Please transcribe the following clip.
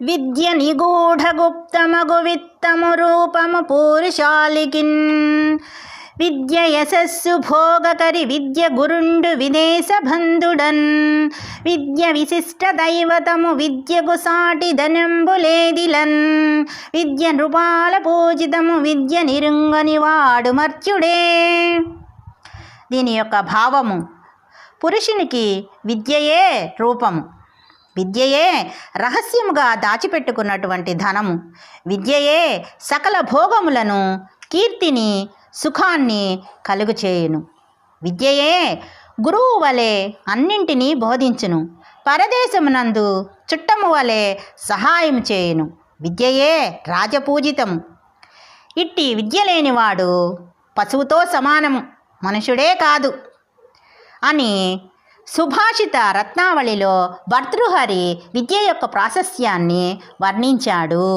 విద్య నిగూఢగుప్తమగు విత్తము రూపము పూరుషాలికిన్ విద్య యశస్సు భోగకరి విద్య గురుండు విదేశ బంధుడన్. విద్య విశిష్ట దైవతము విద్యకు సాటి ధనంబులేదిలన్ విద్య నృపాల పూజితము విద్య నిరుంగని వాడు మర్చుడే దీని యొక్క భావము పురుషునికి విద్యయే రూపము. విద్యయే రహస్యముగా దాచిపెట్టుకున్నటువంటి ధనము. విద్యయే సకల భోగములను కీర్తిని సుఖాన్ని కలుగు చేయును విద్యయే గురువు వలె అన్నింటినీ బోధించును. పరదేశమునందు చుట్టము వలె సహాయం చేయును. విద్యయే రాజపూజితం ఇట్టి విద్య లేనివాడు పశువుతో సమానము మనుషుడే కాదు అని సుభాషిత రత్నావళిలో భర్తృహరి విద్య యొక్క ప్రాశస్యాన్ని వర్ణించాడు.